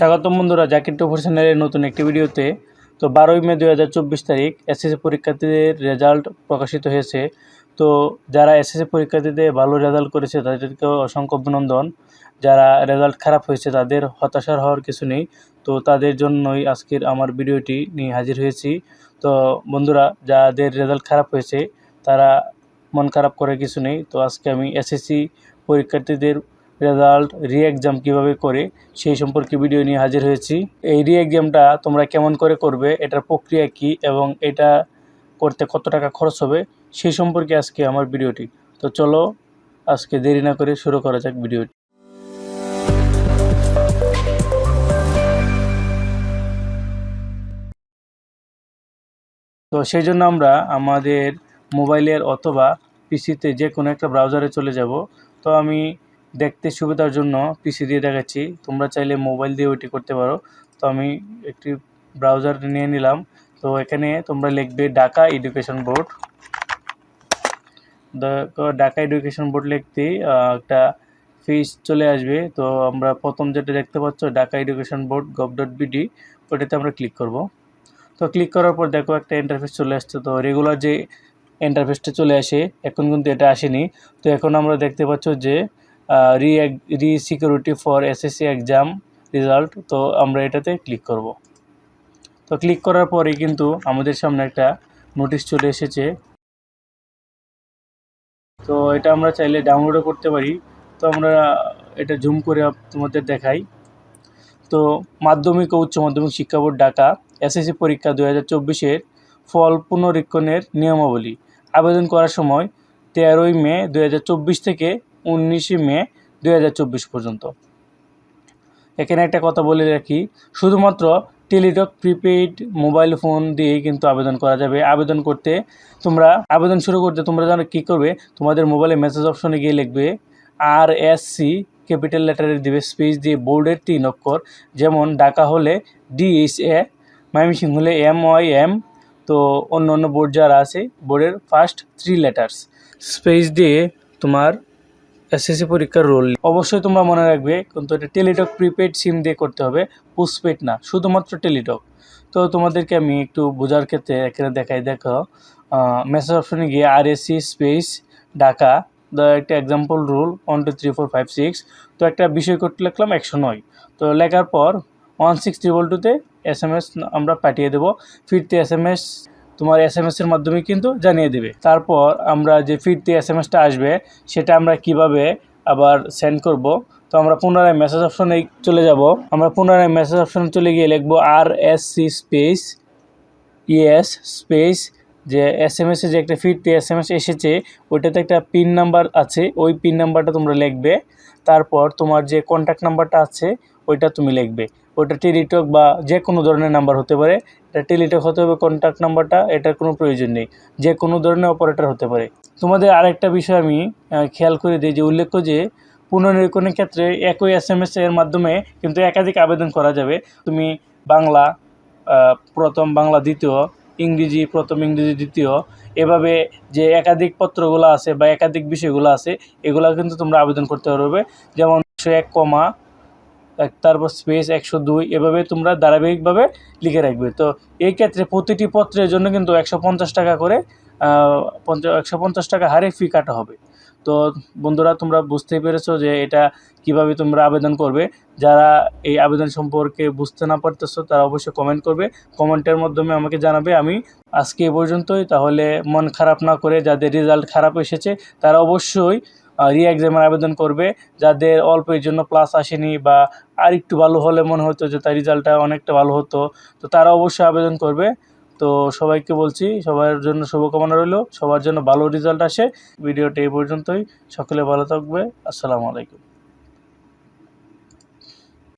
স্বাগতম বন্ধুরা, জাকির টু চ্যানেলের নতুন একটি ভিডিওতে। তো বারোই মে দু হাজার চব্বিশ তারিখ এসএসসি পরীক্ষার্থীদের রেজাল্ট প্রকাশিত হয়েছে। তো যারা এসএসসি পরীক্ষার্থীদের ভালো রেজাল্ট করেছে, তাদেরকেও অসংখ্য অভিনন্দন। যারা রেজাল্ট খারাপ হয়েছে, তাদের হতাশার হওয়ার কিছু নেই। তো তাদের জন্যই আজকের আমার ভিডিওটি নিয়ে হাজির হয়েছি। তো বন্ধুরা, যাদের রেজাল্ট খারাপ হয়েছে, তারা মন খারাপ করে কিছু নেই। তো আজকে আমি এসএসসি পরীক্ষার্থীদের রেজাল্ট রি এক্সাম কীভাবে করে, সেই সম্পর্কে ভিডিও নিয়ে হাজির হয়েছি। এই রি এক্সামটা তোমরা কেমন করে করবে, এটার প্রক্রিয়া কি এবং এটা করতে কত টাকা খরচ হবে, সেই সম্পর্কে আজকে আমার ভিডিওটি তো চলো, আজকে দেরি না করে শুরু করা যাক ভিডিওটি তো সেই জন্য আমরা আমাদের মোবাইলের অথবা পিসিতে যে কোনো একটা ব্রাউজারে চলে যাব। তো আমি দেখতে সুবিধার জন্য পিসি দিয়ে দেখাচ্ছি। তোমরা চাইলে মোবাইল দিয়ে ওইটি করতে পারো। তো আমি একটি ব্রাউজার নিয়ে নিলাম। তো এখানে তোমরা লিখবে Dhaka education board Dhaka education board লিখতেই আহ, একটা ফিস চলে আসবে। তো আমরা প্রথম যেটা দেখতে পাচ্ছ Dhaka education board gov dot BD ওটাতে আমরা ক্লিক করব। তো ক্লিক করার পর দেখো একটা ইন্টারফেস চলে আসছে। তো রেগুলার যে ইন্টারফেসটা চলে আসে এখন কিন্তু এটা আসেনি। তো এখন আমরা দেখতে পাচ্ছ যে রি security for SSC exam result তো আমরা এটাতে ক্লিক করব। তো ক্লিক করার পরে কিন্তু আমাদের সামনে একটা নোটিশ চলে এসেছে। তো এটা আমরা চাইলে ডাউনলোডও করতে পারি। তো আমরা এটা জুম করে তোমাদের দেখাই। তো মাধ্যমিক ও উচ্চ মাধ্যমিক শিক্ষা বোর্ড ঢাকা এসএসসি পরীক্ষা দু হাজার চব্বিশের ফল পুনরীক্ষণের নিয়মাবলী। আবেদন করার সময় তেরোই মে দু হাজার চব্বিশ থেকে উনিশে মে দু হাজার চব্বিশ পর্যন্ত। এখানে একটা কথা বলে রাখি, শুধুমাত্র টেলিটক প্রিপেইড মোবাইল ফোন দিয়েই কিন্তু আবেদন করা যাবে। আবেদন করতে তোমরা, আবেদন শুরু করতে তোমরা জানো কী করবে? তোমাদের মোবাইলে মেসেজ অপশনে গিয়ে লিখবে আর এস সি ক্যাপিটাল লেটারের দিবে স্পেস দিয়ে বোর্ডের তিন অক্ষর, যেমন ঢাকা হলে ডিএইচ এ ময়মনসিংহ হলে এম ওয়াই এম তো অন্য অন্য বোর্ড যারা আছে বোর্ডের ফার্স্ট থ্রি লেটার্স স্পেস দিয়ে তোমার এসএসসি পরীক্ষার রোল অবশ্যই তোমরা মনে রাখবে, কিন্তু এটা টেলিটক প্রিপেড সিম দিয়ে করতে হবে পোস্টপেড না, শুধুমাত্র টেলিটক তো তোমাদেরকে আমি একটু বোঝার ক্ষেত্রে এখানে দেখাই, দেখো মেসেজ অপশনে গিয়ে R AC space Dhaka the একটা example rule one two three four five six তো একটা বিষয় করতে লিখলাম একশো নয়। তো লেখার পর ওয়ান সিক্স ট্রিপল টুতে এস এম এস আমরা পাঠিয়ে দেবো। ফিরতে এস এম এস তোমার এস এম এসের মাধ্যমে কিন্তু জানিয়ে দেবে। তারপর আমরা যে ফিরতে এস এম এসটা আসবে, সেটা আমরা কীভাবে আবার সেন্ড করব? তো আমরা পুনরায় মেসেজ অপশনে চলে যাব। আমরা পুনরায় মেসেজ অপশনে চলে গিয়ে লিখব R S C space ES space যে এস এম এসে যে একটা ফিরতে এস এম এস এসেছে, ওইটাতে একটা পিন নাম্বার আছে, ওই পিন নাম্বারটা তোমরা লিখবে। তারপর তোমার যে কন্ট্যাক্ট নাম্বারটা আছে, ওইটা তুমি লিখবে। ওইটা টেলিটক বা যে কোনো ধরনের নাম্বার হতে পারে। এটা টেলিটক হতে হবে কন্ট্যাক্ট নাম্বারটা এটার কোনো প্রয়োজন নেই। যে কোনো ধরনের অপারেটর হতে পারে। তোমাদের আরেকটা বিষয় আমি খেয়াল করে দিই যে উল্লেখ্য যে, পুনর্নিরীক্ষণের ক্ষেত্রে একই এস এম এর মাধ্যমে কিন্তু একাধিক আবেদন করা যাবে। তুমি বাংলা প্রথম বাংলা, দ্বিতীয় ইংরেজি, প্রথম ইংরেজি, দ্বিতীয়, এভাবে যে একাধিক পত্রগুলো আছে বা একাধিক বিষয়গুলো আছে, এগুলো কিন্তু তোমরা আবেদন করতে পারবে। যেমন একশো এক কমা তারপর স্পেস একশো দুই, এভাবে তোমরা ধারাবাহিকভাবে লিখে রাখবে। তো এই ক্ষেত্রে প্রতিটি পত্রের জন্য কিন্তু একশো পঞ্চাশ টাকা করে একশো পঞ্চাশ টাকা হারে ফি কাটা হবে। তো বন্ধুরা, তোমরা বুঝতেই পেরেছ যে এটা কীভাবে তোমরা আবেদন করবে। যারা এই আবেদন সম্পর্কে বুঝতে না পারতেছো, তারা অবশ্যই কমেন্ট করবে। কমেন্টের মাধ্যমে আমাকে জানাবে। আমি আজকে এ পর্যন্তই। তাহলে মন খারাপ না করে যাদের রেজাল্ট খারাপ এসেছে, তারা অবশ্যই রি এক্সামের আবেদন করবে। যাদের অল্পের জন্য প্লাস আসেনি বা আর একটু ভালো হলে মনে হতো যে তার রেজাল্টটা অনেকটা ভালো হতো, তো তারা অবশ্যই আবেদন করবে। তো সবাইকে বলছি, সবার জন্য শুভকামনা রইল। সবার জন্য ভালো রেজাল্ট আসে। ভিডিওটা এই পর্যন্তই। সকলে ভালো থাকবে। আসসালামু আলাইকুম।